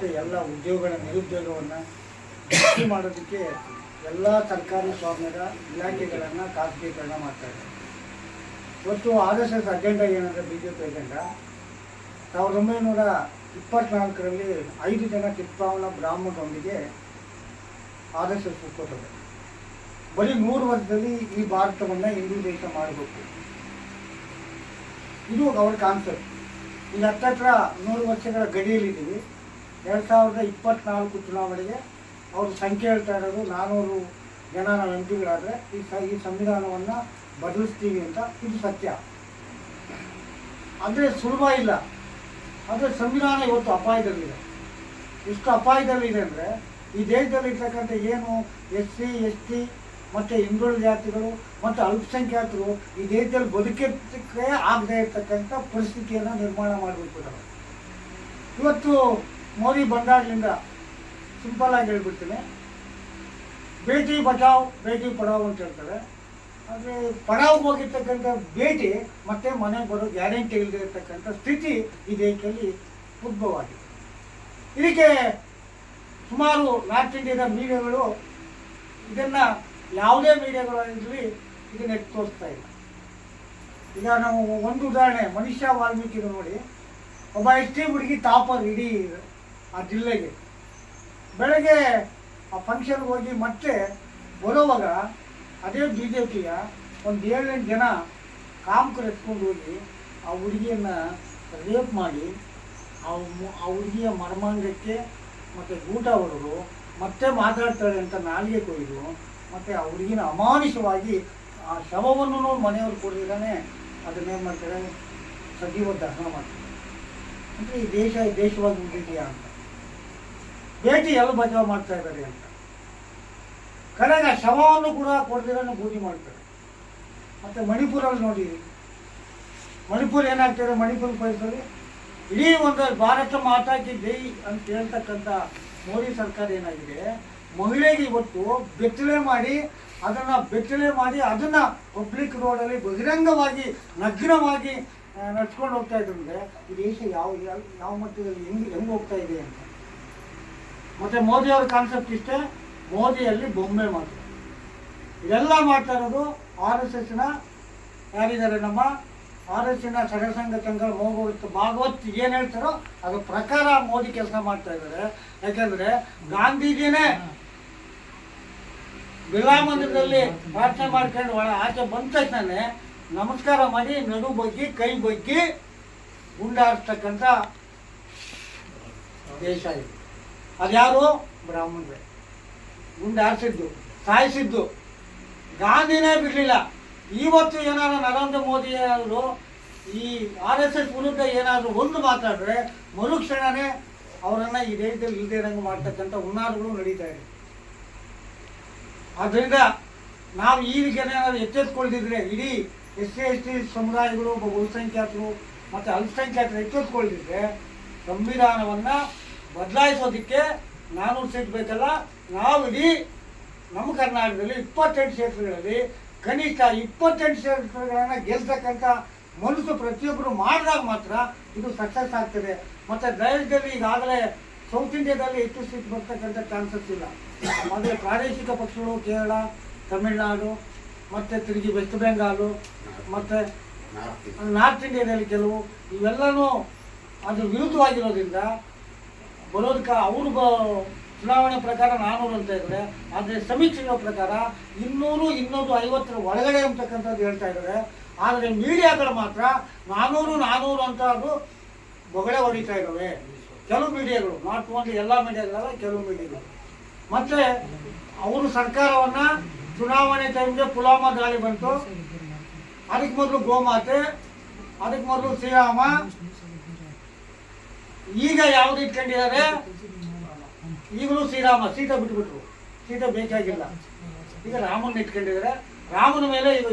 ಉದ್ಯೋಗಗಳ ನಿರುದ್ಯೋಗವನ್ನು ಭರ್ತಿ ಮಾಡೋದಕ್ಕೆ ಎಲ್ಲ ಸರ್ಕಾರಿ ಸ್ವಾಮ್ಯದ ಇಲಾಖೆಗಳನ್ನು ಖಾಸಗೀಕರಣ ಮಾಡ್ತಾ ಇದೆ ಇವತ್ತು ಆರ್ ಎಸ್ ಎಸ್ ಅಜೆಂಡ ಏನಂದರೆ ಬಿ ಜೆ ಪಿ ಅಜೆಂಡ. ಸಾವಿರದ ಒಂಬೈನೂರ ಇಪ್ಪತ್ನಾಲ್ಕರಲ್ಲಿ ಐದು ಜನ ಕಿತ್ಪಾವನ ಬ್ರಾಹ್ಮಣರೊಂದಿಗೆ ಆರ್ ಎಸ್ ಎಸ್ ಹುಟ್ಕೊತದೆ ಬರೀ ನೂರು ವರ್ಷದಲ್ಲಿ ಈ ಭಾರತವನ್ನು ಹಿಂದೂ ದೇಶ ಮಾಡಬೇಕು ಇದು ಅವ್ರ ಕಾನ್ಸೆಪ್ಟ್ ಈಗ ಹತ್ತತ್ರ ನೂರು ವರ್ಷಗಳ ಗಡಿಯಲ್ಲಿದ್ದೀವಿ. ಎರಡು ಸಾವಿರದ ಇಪ್ಪತ್ನಾಲ್ಕು ಚುನಾವಣೆಗೆ ಅವರು ಸಂಖ್ಯೆ ಹೇಳ್ತಾ ಇರೋದು ನಾನ್ನೂರು ಜನ ನಾವು ಎಂ ಪಿಗಳಾದರೆ ಈ ಸ, ಈ ಸಂವಿಧಾನವನ್ನು ಬದಲಿಸ್ತೀವಿ ಅಂತ ಇದು ಸತ್ಯ. ಅಂದರೆ ಸುಲಭ ಇಲ್ಲ. ಆದರೆ ಸಂವಿಧಾನ ಇವತ್ತು ಅಪಾಯದಲ್ಲಿದೆ. ಎಷ್ಟು ಅಪಾಯದಲ್ಲಿದೆ ಅಂದರೆ ಈ ದೇಶದಲ್ಲಿ ಇರ್ತಕ್ಕಂಥ ಏನು ಎಸ್ ಸಿ, ಎಸ್ ಟಿ ಮತ್ತು ಹಿಂದುಳಿದ ಜಾತಿಗಳು ಮತ್ತು ಅಲ್ಪಸಂಖ್ಯಾತರು ಈ ದೇಶದಲ್ಲಿ ಬದುಕಕ್ಕೆ ಆಗದೆ ಇರ್ತಕ್ಕಂಥ ಪರಿಸ್ಥಿತಿಯನ್ನು ನಿರ್ಮಾಣ ಮಾಡಿಬಿಟ್ಬಿಟ್ಟರು. ಇವತ್ತು ಮೋದಿ ಬಂದಾಗಲಿಂದ ಆಗಿ ಹೇಳ್ಬಿಡ್ತೀನಿ. ಬೇಟಿ ಬಚಾವ್ ಬೇಟಿ ಪಡಾವ್ ಅಂತ ಹೇಳ್ತಾರೆ. ಆದರೆ ಪಡಾವ್ ಹೋಗಿರ್ತಕ್ಕಂಥ ಭೇಟಿ ಮತ್ತೆ ಮನೆಗೆ ಬರೋ ಗ್ಯಾರಂಟಿ ಇಲ್ಲದೆ ಇರ್ತಕ್ಕಂಥ ಸ್ಥಿತಿ ಈ ದೇಶದಲ್ಲಿ ಉದ್ಭವ ಆಗಿದೆ ಇದಕ್ಕೆ ಸುಮಾರು ನಾರ್ತ್ ಇಂಡಿಯಾದ ಮೀಡಿಯಾಗಳು ಇದನ್ನು ಯಾವುದೇ ಮೀಡಿಯಾಗಳಲ್ಲಿ ಇದನ್ನ ಎತ್ತಿ ತೋರಿಸ್ತಾ ಇಲ್ಲ. ಈಗ ನಾವು ಒಂದು ಉದಾಹರಣೆ ಮನುಷ್ಯ ವಾಲ್ಮೀಕಿ ನೋಡಿ. ಒಬ್ಬ ಎಸ್ ಟಿ ಹುಡುಗಿ ಟಾಪರ್ ಇಡೀ ಆ ಜಿಲ್ಲೆಗೆ. ಬೆಳಗ್ಗೆ ಆ ಫಂಕ್ಷನ್ಗೆ ಹೋಗಿ ಮತ್ತೆ ಬರೋವಾಗ ಅದೇ ಬಿ ಜೆ ಪಿಯ ಒಂದು ಏಳೆಂಟು ಜನ ಕಾಮಕರು ಎತ್ಕೊಂಡು ಹೋಗಿ ಆ ಹುಡುಗಿಯನ್ನ ರೇಪ್ ಮಾಡಿ, ಆ ಆ ಹುಡುಗಿಯ ಮರ್ಮಾಂಗಕ್ಕೆ ಮತ್ತು ಊಟ ಹೊಡೆದು ಮತ್ತೆ ಮಾತಾಡ್ತಾಳೆ ಅಂತ ನಾಲಿಗೆ ಕೊಯ್ದು ಮತ್ತು ಆ ಹುಡುಗಿನ ಅಮಾನುಷವಾಗಿ ಆ ಶವವನ್ನು ಮನೆಯವ್ರು ಕೊಡದಿದ್ದಾನೆ ಅದನ್ನೇನು ಮಾಡ್ತಾರೆ ಸಜೀವ ದಹನ ಮಾಡ್ತಾರೆ ಅಂದರೆ ಈ ದೇಶ ದೇಶವಾಗಿ ಉಳಿದಿದೆಯಾ ಅಂತ. ಭೇಟಿ ಎಲ್ಲ ಬಚಾವ್ ಮಾಡ್ತಾ ಇದ್ದಾರೆ ಅಂತ. ಕಡೆಗೆ ಶವವನ್ನು ಕೂಡ ಕೊಡ್ದಿರನ್ನು ಬೂದಿ ಮಾಡ್ತಾರೆ. ಮತ್ತು ಮಣಿಪುರಲ್ಲಿ ನೋಡಿ. ಮಣಿಪುರ ಏನಾಗ್ತದೆ? ಮಣಿಪುರ ಪರಿಸರ ಇಡೀ ಒಂದು ಭಾರತ ಮಾತಾಕಿ ಜೈ ಅಂತ ಹೇಳ್ತಕ್ಕಂಥ ಮೋದಿ ಸರ್ಕಾರ ಏನಾಗಿದೆ? ಮಹಿಳೆಗೆ ಇವತ್ತು ಬೆತ್ತಲೆ ಮಾಡಿ ಅದನ್ನು ಬೆತ್ತಲೆ ಮಾಡಿ ಅದನ್ನು ಪಬ್ಲಿಕ್ ರೋಡಲ್ಲಿ ಬಹಿರಂಗವಾಗಿ, ನಗ್ನವಾಗಿ ನಡ್ಸ್ಕೊಂಡು ಹೋಗ್ತಾ ಇದ್ರಂದ್ರೆ ಈ ದೇಶ ಯಾವ- ಯಾವ ಮಟ್ಟದಲ್ಲಿ ಹೆಂಗೆ ಹೆಂಗೆ ಹೋಗ್ತಾ ಇದೆ ಅಂತ. ಮತ್ತು ಅವರ ಕಾನ್ಸೆಪ್ಟ್ ಇಷ್ಟೇ, ಮೋದಿಯಲ್ಲಿ ಬೊಂಬೆ ಮಾತು. ಇದೆಲ್ಲ ಮಾಡ್ತಾ ಇರೋದು ಆರ್ ಎಸ್ ಎಸ್ನ ಯಾರಿದ್ದಾರೆ ನಮ್ಮ ಆರ್ ಎಸ್ ಎಸ್ನ ಸರಸಂಘ ಸಂಘ ಹೋಗೋತ್ತು ಭಾಗವತ್ ಏನು ಹೇಳ್ತಾರೋ ಅದ್ರ ಪ್ರಕಾರ ಮೋದಿ ಕೆಲಸ ಮಾಡ್ತಾ ಇದ್ದಾರೆ. ಯಾಕಂದ್ರೆ ಗಾಂಧೀಜಿನೇ ಬಿರ್ಲಾ ಮಂದಿರದಲ್ಲಿ ಪ್ರಾರ್ಥನೆ ಮಾಡ್ಕೊಂಡು ಒಳ ಆಚೆ ಬಂದ ತಕ್ಷಣ ನಮಸ್ಕಾರ ಮಾಡಿ ನಡು ಬಗ್ಗಿ, ಕೈ ಬಗ್ಗಿ ಗುಂಡಾರಿಸ್ತಕ್ಕಂಥ ದೇಶ ಇದು. ಅದ್ಯಾರು? ಬ್ರಾಹ್ಮಣರು. ಗುಂಡು ಹಾರಿಸಿದ್ದು, ಸಾಯಿಸಿದ್ದು. ಗಾಂಧಿನೇ ಬಿಡಲಿಲ್ಲ. ಇವತ್ತು ಏನಾದ್ರು ನರೇಂದ್ರ ಮೋದಿ ಅವರು ಈ ಆರ್ ಎಸ್ ಎಸ್ ವಿರುದ್ಧ ಏನಾದರೂ ಒಂದು ಮಾತಾಡಿದ್ರೆ ಮರುಕ್ಷಣನೇ ಅವರನ್ನು ಈ ದೇಶದಲ್ಲಿ ಇಲ್ಲದೆ ಇರಂಗೆ ಮಾಡ್ತಕ್ಕಂಥ ಹುನ್ನಾರಗಳು ನಡೀತಾ ಇದೆ. ಆದ್ದರಿಂದ ನಾವು ಈಗ ಏನಾದ್ರು ಎಚ್ಚೆತ್ಕೊಳ್ದಿದ್ರೆ ಇಡೀ ಎಸ್ ಸಿ ಎಸ್ ಟಿ ಸಮುದಾಯಗಳು ಬಹುಸಂಖ್ಯಾತರು ಮತ್ತು ಅಲ್ಪಸಂಖ್ಯಾತರು ಎಚ್ಚೆತ್ಕೊಳ್ದಿದ್ರೆ ಸಂವಿಧಾನವನ್ನು ಬದಲಾಯಿಸೋದಕ್ಕೆ ನಾನೂರು ಸೀಟ್ ಬೇಕಲ್ಲ ನಾವು ಇಡೀ ನಮ್ಮ ಕರ್ನಾಟಕದಲ್ಲಿ ಇಪ್ಪತ್ತೆಂಟು ಕ್ಷೇತ್ರಗಳಲ್ಲಿ ಕನಿಷ್ಠ ಇಪ್ಪತ್ತೆಂಟು ಕ್ಷೇತ್ರಗಳನ್ನು ಗೆಲ್ತಕ್ಕಂಥ ಮನಸ್ಸು ಪ್ರತಿಯೊಬ್ಬರು ಮಾಡಿದಾಗ ಮಾತ್ರ ಇದು ಸಕ್ಸಸ್ ಆಗ್ತದೆ. ಮತ್ತು ದೇಶದಲ್ಲಿ ಈಗಾಗಲೇ ಸೌತ್ ಇಂಡಿಯಾದಲ್ಲಿ ಹೆಚ್ಚು ಸೀಟ್ ಬರ್ತಕ್ಕಂಥ ಚಾನ್ಸಸ್ ಇಲ್ಲ. ಆದರೆ ಪ್ರಾದೇಶಿಕ ಪಕ್ಷಗಳು ಕೇರಳ ತಮಿಳುನಾಡು ಮತ್ತು ತಿರುಗಿ ವೆಸ್ಟ್ ಬೆಂಗಾಲು ಮತ್ತು ನಾರ್ತ್ ಇಂಡಿಯಾದಲ್ಲಿ ಕೆಲವು ಇವೆಲ್ಲನೂ ಅದು ವಿರುದ್ಧವಾಗಿರೋದ್ರಿಂದ ಬರೋದಕ್ಕೆ ಅವರು ಬ ಚುನಾವಣೆ ಪ್ರಕಾರ ನಾನ್ನೂರು ಅಂತ ಇದ್ದಾರೆ. ಆದರೆ ಸಮೀಕ್ಷೆಗಳ ಪ್ರಕಾರ ಇನ್ನೂರು ಇನ್ನೂರು ಐವತ್ತರ ಒಳಗಡೆ ಅಂತಕ್ಕಂಥದ್ದು ಹೇಳ್ತಾ ಇದ್ದಾರೆ. ಆದರೆ ಮೀಡಿಯಾಗಳು ಮಾತ್ರ ನಾನ್ನೂರು ನಾನ್ನೂರು ಅಂತ ಅದು ಬೊಗಳೆ ಹೊಡಿತಾ ಇದ್ದಾವೆ. ಕೆಲವು ಮೀಡಿಯಾಗಳು, ನಾಟ್ ಓನ್ಲಿ ಎಲ್ಲ ಮೀಡಿಯಾಗಳಲ್ಲ, ಕೆಲವು ಮೀಡಿಯಾಗಳು. ಮತ್ತೆ ಅವರು ಸರ್ಕಾರವನ್ನು ಚುನಾವಣೆ ಟೈಮ್ಗೆ ಪುಲಾಮ ದಾಳಿ ಬಂತು. ಅದಕ್ಕೆ ಮೊದಲು ಗೋಮಾತೆ, ಅದಕ್ಕೆ ಮೊದಲು ಶ್ರೀರಾಮ ಈಗ ಯಾವ್ದು ಇಟ್ಕೊಂಡಿದ್ದಾರೆ? ಈಗಲೂ ಶ್ರೀರಾಮ, ಸೀತಾ ಬಿಟ್ಬಿಟ್ರು. ಸೀತಾ ಬೇಕಾಗಿಲ್ಲ. ಈಗ ರಾಮನ್ ಇಟ್ಕೊಂಡಿದ್ದಾರೆ. ರಾಮನ ಮೇಲೆ ಇದು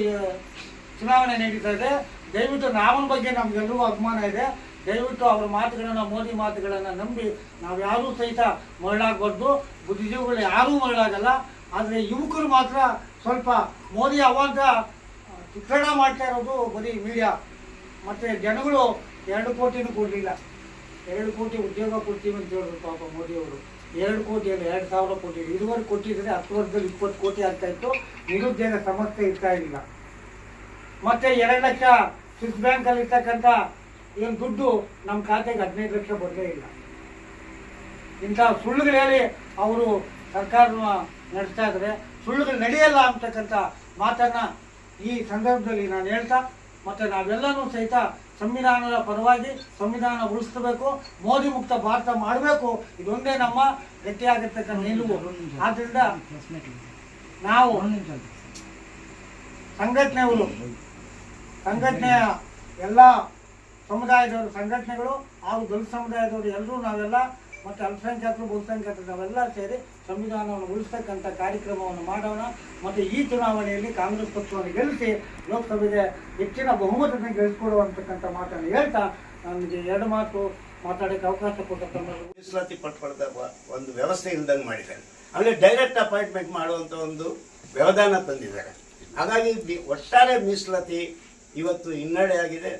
ಚುನಾವಣೆ ನಡೀತಾ ಇದೆ. ದಯವಿಟ್ಟು ರಾಮನ ಬಗ್ಗೆ ನಮ್ಗೆಲ್ಲರಿಗೂ ಅಭಿಮಾನ ಇದೆ. ದಯವಿಟ್ಟು ಅವರ ಮಾತುಗಳನ್ನು, ಮೋದಿ ಮಾತುಗಳನ್ನು ನಂಬಿ ನಾವು ಯಾರೂ ಸಹಿತ ಮರಳಾಗಬಾರ್ದು. ಬುದ್ಧಿಜೀವಿಗಳು ಯಾರೂ ಮರಳಾಗಲ್ಲ. ಆದರೆ ಯುವಕರು ಮಾತ್ರ ಸ್ವಲ್ಪ ಮೋದಿ ಅವಾಗ ಚಿತ್ರಣ ಮಾಡ್ತಾ ಇರೋದು ಬರೀ ಮೀಡಿಯಾ ಮತ್ತು ಜನಗಳು ಎರಡು ಕೋಟಿನೂ ಕೊಡಲಿಲ್ಲ. ಎರಡು ಕೋಟಿ ಉದ್ಯೋಗ ಕೊಡ್ತೀವಿ ಅಂತ ಹೇಳಿದ್ರು ಪಾಪ ಮೋದಿಯವರು ಎರಡು ಕೋಟಿ ಅಲ್ಲ ಎರಡು ಸಾವಿರ ಕೋಟಿ. ಇದುವರೆ ಕೊಟ್ಟಿದ್ರೆ ಹತ್ತು ವರ್ಷದಲ್ಲಿ ಇಪ್ಪತ್ತು ಕೋಟಿ ಆಗ್ತಾ ಇತ್ತು. ನಿರುದ್ಯೋಗ ಸಮಸ್ಯೆ ಇರ್ತಾ ಇಲ್ಲ. ಮತ್ತೆ ಎರಡು ಲಕ್ಷ ಸ್ವಿಸ್ ಬ್ಯಾಂಕಲ್ಲಿ ಇರ್ತಕ್ಕಂಥ ಏನು ದುಡ್ಡು ನಮ್ಮ ಖಾತೆಗೆ ಹದಿನೈದು ಲಕ್ಷ ಬರಲೇ ಇಲ್ಲ. ಇಂಥ ಸುಳ್ಳುಗಳು ಅವರು ಸರ್ಕಾರ ನಡೆಸ್ತಾ ಇದ್ದಾರೆ ಸುಳ್ಳುಗಳು ನಡೆಯಲ್ಲ ಅಂತಕ್ಕಂಥ ಮಾತನ್ನು ಈ ಸಂದರ್ಭದಲ್ಲಿ ನಾನು ಹೇಳ್ತಾ ಮತ್ತೆ ನಾವೆಲ್ಲರೂ ಸಹಿತ ಸಂವಿಧಾನದ ಪರವಾಗಿ ಸಂವಿಧಾನ ಉಳಿಸ್ಕೋಬೇಕು ಮೋದಿ ಮುಕ್ತ ಭಾರತ ಮಾಡಬೇಕು, ಇದೊಂದೇ ನಮ್ಮ ಗಟ್ಟಿಯಾಗಿರ್ತಕ್ಕಂಥ ನಿಲುವು. ಆದ್ರಿಂದ ನಾವು ಸಂಘಟನೆಗಳು, ಸಂಘಟನೆಯ ಎಲ್ಲ ಸಮುದಾಯದವರು, ಸಂಘಟನೆಗಳು ಹಾಗೂ ದಲಿತ ಸಮುದಾಯದವರು ಎಲ್ಲರೂ ನಾವೆಲ್ಲ, ಮತ್ತು ಅಲ್ಪಸಂಖ್ಯಾತರು, ಬಹುಸಂಖ್ಯಾತರು, ನಾವೆಲ್ಲ ಸೇರಿ ಸಂವಿಧಾನವನ್ನು ಉಳಿಸ್ತಕ್ಕಂಥ ಕಾರ್ಯಕ್ರಮವನ್ನು ಮಾಡೋಣ ಮತ್ತು ಈ ಚುನಾವಣೆಯಲ್ಲಿ ಕಾಂಗ್ರೆಸ್ ಪಕ್ಷವನ್ನು ಗೆಲ್ಲಿಸಿ ಲೋಕಸಭೆಗೆ ಹೆಚ್ಚಿನ ಬಹುಮತವನ್ನು ಗೆಲ್ಲಿಸ್ಕೊಡುವಂತಕ್ಕಂಥ ಮಾತನ್ನು ಹೇಳ್ತಾ ನನಗೆ ಎರಡು ಮಾತು ಮಾತಾಡೋಕ್ಕೆ ಅವಕಾಶ ಕೊಟ್ಟ ಮೀಸಲಾತಿ ಪಡ್ಕೊಳ್ದ ಒಂದು ವ್ಯವಸ್ಥೆ ಇಲ್ದಂಗೆ ಮಾಡಿದ್ದಾರೆ. ಆಮೇಲೆ ಡೈರೆಕ್ಟ್ ಅಪಾಯಿಂಟ್ಮೆಂಟ್ ಮಾಡುವಂಥ ಒಂದು ವ್ಯವಧಾನ ತಂದಿದ್ದಾರೆ. ಹಾಗಾಗಿ ಒಟ್ಟಾರೆ ಮೀಸಲಾತಿ ಇವತ್ತು ಹಿನ್ನಡೆ ಆಗಿದೆ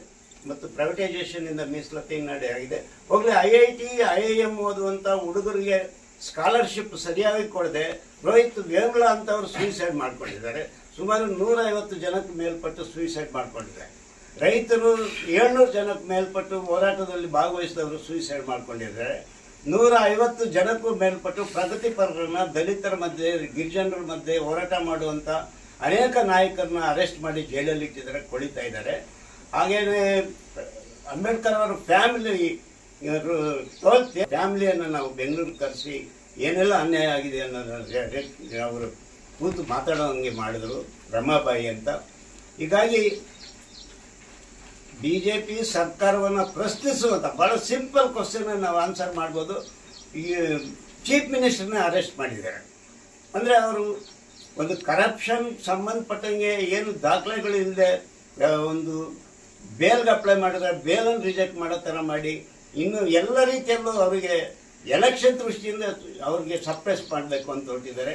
ಮತ್ತು ಪ್ರೈವೇಟೈಸೇಷನ್ ಇಂದ ಮೀಸಲಾತಿ ಹಿನ್ನಡೆ ಆಗಿದೆ. ಹೋಗ್ಲಿ I I T I I M ಓದುವಂಥ ಹುಡುಗರಿಗೆ ಸ್ಕಾಲರ್ಶಿಪ್ ಸರಿಯಾಗಿ ಕೊಡದೆ ರೋಹಿತ್ ವೇಮುಲ ಅಂತವರು ಸೂಯಿಸೈಡ್ ಮಾಡ್ಕೊಂಡಿದ್ದಾರೆ. ಸುಮಾರು ನೂರ ಐವತ್ತು ಜನಕ್ಕೆ ಮೇಲ್ಪಟ್ಟು ಸೂಯಿಸೈಡ್ ಮಾಡ್ಕೊಂಡಿದ್ದಾರೆ ರೈತರು ಏಳ್ನೂರು ಜನಕ್ಕೆ ಮೇಲ್ಪಟ್ಟು ಹೋರಾಟದಲ್ಲಿ ಭಾಗವಹಿಸಿದವರು ಸೂಯಿಸೈಡ್ ಮಾಡ್ಕೊಂಡಿದ್ದಾರೆ. ನೂರ ಐವತ್ತು ಜನಕ್ಕೂ ಮೇಲ್ಪಟ್ಟು ಪ್ರಗತಿಪರರನ್ನ ದಲಿತರ ಮಧ್ಯೆ, ಗಿರಿಜನರ ಮಧ್ಯೆ ಹೋರಾಟ ಮಾಡುವಂಥ ಅನೇಕ ನಾಯಕರನ್ನ ಅರೆಸ್ಟ್ ಮಾಡಿ ಜೈಲಲ್ಲಿ ಇಟ್ಟಿದ್ದಾರೆ ಕೊಳಿತಾ ಇದ್ದಾರೆ. ಹಾಗೇನೆ ಅಂಬೇಡ್ಕರ್ ಅವರ ಫ್ಯಾಮಿಲಿ ಫ್ಯಾಮಿಲಿಯನ್ನು ನಾವು ಬೆಂಗಳೂರು ಕರೆಸಿ ಏನೆಲ್ಲ ಅನ್ಯಾಯ ಆಗಿದೆ ಅನ್ನೋದನ್ನ ಅವರು ಕೂತು ಮಾತಾಡೋ ಹಂಗೆ ಮಾಡಿದ್ರು ರಮಾಬಾಯಿ ಅಂತ. ಹೀಗಾಗಿ ಬಿ ಜೆ ಪಿ ಸರ್ಕಾರವನ್ನು ಪ್ರಶ್ನಿಸುವಂಥ ಭಾಳ ಸಿಂಪಲ್ ಕ್ವಶನ್ ನಾವು ಆನ್ಸರ್ ಮಾಡ್ಬೋದು. ಈ ಚೀಫ್ ಮಿನಿಸ್ಟರ್ನ ಅರೆಸ್ಟ್ ಮಾಡಿದ್ದಾರೆ. ಅಂದರೆ ಅವರು ಒಂದು ಕರಪ್ಷನ್ ಸಂಬಂಧಪಟ್ಟಂಗೆ ಏನು ದಾಖಲೆಗಳು ಇಲ್ಲದೆ ಒಂದು ಬೇಲ್ಗೆ ಅಪ್ಲೈ ಮಾಡಿದ್ರೆ ಬೇಲನ್ನು ರಿಜೆಕ್ಟ್ ಮಾಡೋ ಥರ ಮಾಡಿ ಇನ್ನು ಎಲ್ಲ ರೀತಿಯಲ್ಲೂ ಅವರಿಗೆ ಎಲೆಕ್ಷನ್ ದೃಷ್ಟಿಯಿಂದ ಅವ್ರಿಗೆ ಸಪ್ರೆಸ್ ಮಾಡಬೇಕು ಅಂತ ಹೊರಟಿದ್ದಾರೆ.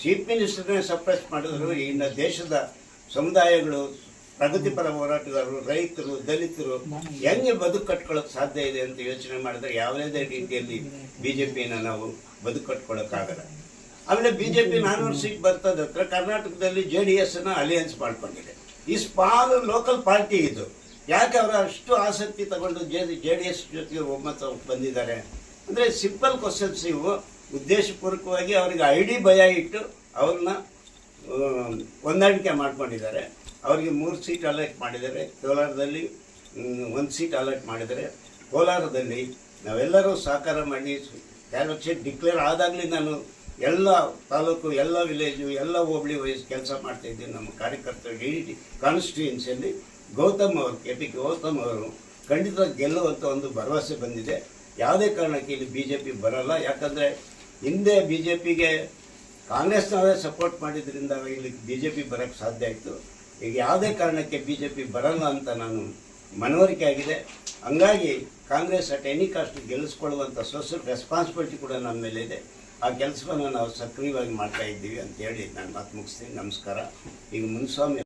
ಚೀಫ್ ಮಿನಿಸ್ಟರ್ನೇ ಸಪ್ರೆಸ್ ಮಾಡಿದ್ರು ಇನ್ನು ದೇಶದ ಸಮುದಾಯಗಳು, ಪ್ರಗತಿಪರ ಹೋರಾಟಗಾರರು, ರೈತರು, ದಲಿತರು ಹೆಂಗೆ ಬದುಕು ಕಟ್ಕೊಳ್ಳೋಕೆ ಸಾಧ್ಯ ಇದೆ ಅಂತ ಯೋಚನೆ ಮಾಡಿದ್ರೆ ಯಾವುದೇ ರೀತಿಯಲ್ಲಿ ಬಿ ಜೆ ಪಿನ ನಾವು ಬದುಕು ಕಟ್ಕೊಳ್ಳೋಕ್ಕಾಗಲ್ಲ ಆಮೇಲೆ ಬಿ ಜೆ ಪಿ ನಾನೂರು ಸೀಟ್ ಬರ್ತದ. ಹತ್ರ ಕರ್ನಾಟಕದಲ್ಲಿ ಜೆ ಡಿ ಎಸ್ ಅನ್ನ ಅಲಿಯನ್ಸ್ ಮಾಡ್ಕೊಂಡಿದೆ. ಈ ಸ್ಮಾಲ್ ಲೋಕಲ್ ಪಾರ್ಟಿ ಇದು. ಯಾಕೆ ಅವರು ಅಷ್ಟು ಆಸಕ್ತಿ ತಗೊಂಡು ಜೆ ಜೆ ಡಿ ಎಸ್ ಜೊತೆಗೆ ಒಮ್ಮತ ಬಂದಿದ್ದಾರೆ? ಅಂದರೆ ಸಿಂಪಲ್ ಕ್ವಶನ್ಸ್ ಇವು. ಉದ್ದೇಶಪೂರ್ವಕವಾಗಿ ಅವರಿಗೆ ಐ ಡಿ ಭಯ ಇಟ್ಟು ಅವ್ರನ್ನ ಹೊಂದಾಣಿಕೆ ಮಾಡ್ಕೊಂಡಿದ್ದಾರೆ. ಅವರಿಗೆ ಮೂರು ಸೀಟ್ ಅಲರ್ಟ್ ಮಾಡಿದ್ದಾರೆ. ಕೋಲಾರದಲ್ಲಿ ಒಂದು ಸೀಟ್ ಅಲರ್ಟ್ ಮಾಡಿದ್ದಾರೆ. ಕೋಲಾರದಲ್ಲಿ ನಾವೆಲ್ಲರೂ ಸಹಕಾರ ಮಾಡಿ ಯಾರು ಸೀಟ್ ಡಿಕ್ಲೇರ್ ಆದಾಗಲೇ ನಾನು ಎಲ್ಲ ತಾಲೂಕು, ಎಲ್ಲ ವಿಲೇಜು ಎಲ್ಲ ಹೋಬಳಿ ವಯಸ್ಸು ಕೆಲಸ ಮಾಡ್ತಾ ಇದ್ದೀನಿ. ನಮ್ಮ ಕಾರ್ಯಕರ್ತರು ಇಡೀ ಕಾನ್ಸ್ಟಿಟ್ಯೂನ್ಸಿಯಲ್ಲಿ ಗೌತಮ್ ಅವರು, ಕೆ ಪಿ ಗೌತಮ್ ಅವರು ಖಂಡಿತ ಗೆಲ್ಲುವಂಥ ಒಂದು ಭರವಸೆ ಬಂದಿದೆ. ಯಾವುದೇ ಕಾರಣಕ್ಕೆ ಇಲ್ಲಿ ಬಿ ಜೆ ಪಿ ಬರಲ್ಲ. ಯಾಕಂದರೆ ಹಿಂದೆ ಬಿ ಜೆ ಪಿಗೆ ಕಾಂಗ್ರೆಸ್ನವರೇ ಸಪೋರ್ಟ್ ಮಾಡಿದ್ರಿಂದ ಇಲ್ಲಿ ಬಿ ಜೆ ಪಿ ಬರೋಕ್ಕೆ ಸಾಧ್ಯ ಆಯಿತು. ಈಗ ಯಾವುದೇ ಕಾರಣಕ್ಕೆ ಬಿ ಜೆ ಪಿ ಬರಲ್ಲ ಅಂತ ನಾನು ಮನವರಿಕೆ ಆಗಿದೆ. ಹಂಗಾಗಿ ಕಾಂಗ್ರೆಸ್ ಅಟ್ ಎನಿ ಕಾಸ್ಟ್ ಗೆಲ್ಲಿಸ್ಕೊಳ್ಳುವಂಥ ಸೋಷಿಯಲ್ ರೆಸ್ಪಾನ್ಸಿಬಿಲಿಟಿ ಕೂಡ ನಮ್ಮ ಮೇಲೆ ಇದೆ. ಆ ಕೆಲಸವನ್ನು ನಾವು ಸಕ್ರಿಯವಾಗಿ ಮಾಡ್ತಾ ಇದ್ದೀವಿ ಅಂತ ಹೇಳಿ ನಾನು ಮಾತು ಮುಗಿಸ್ತೀನಿ. ನಮಸ್ಕಾರ. ಈಗ ಮುನ್ಸ್ವಾಮಿ